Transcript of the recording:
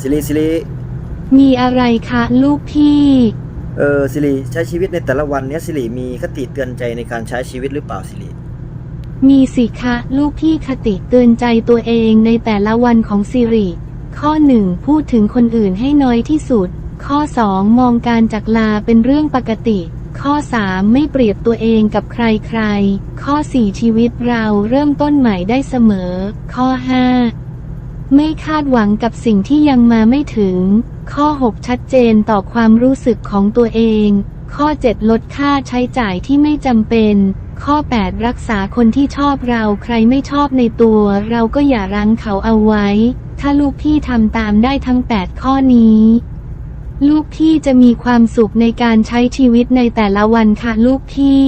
สิริสิริมีอะไรคะลูกพี่ เออสิริใช้ชีวิตในแต่ละวันเนี้ยสิริมีคติเตือนใจในการใช้ชีวิตหรือเปล่าสิริมีสิคะลูกพี่คติเตือนใจตัวเองในแต่ละวันของสิริ ข้อหนึ่งพูดถึงคนอื่นให้น้อยที่สุด ข้อสองมองการจากลาเป็นเรื่องปกติ ข้อสามไม่เปรียบตัวเองกับใครๆ ข้อสี่ชีวิตเราเริ่มต้นใหม่ได้เสมอ ข้อห้า ไม่คาดหวังกับสิ่งที่ยังมาไม่ถึง ข้อ 6 ชัดเจนต่อความรู้สึกของตัวเอง ข้อ 7 ลดค่าใช้จ่ายที่ไม่จำเป็น ข้อ 8 รักษาคนที่ชอบเราใครไม่ชอบในตัว เราก็อย่ารั้งเขาเอาไว้ ถ้าลูกพี่ทำตามได้ทั้ง 8 ข้อนี้ลูกพี่จะมีความสุขในการใช้ชีวิตในแต่ละวันค่ะลูกพี่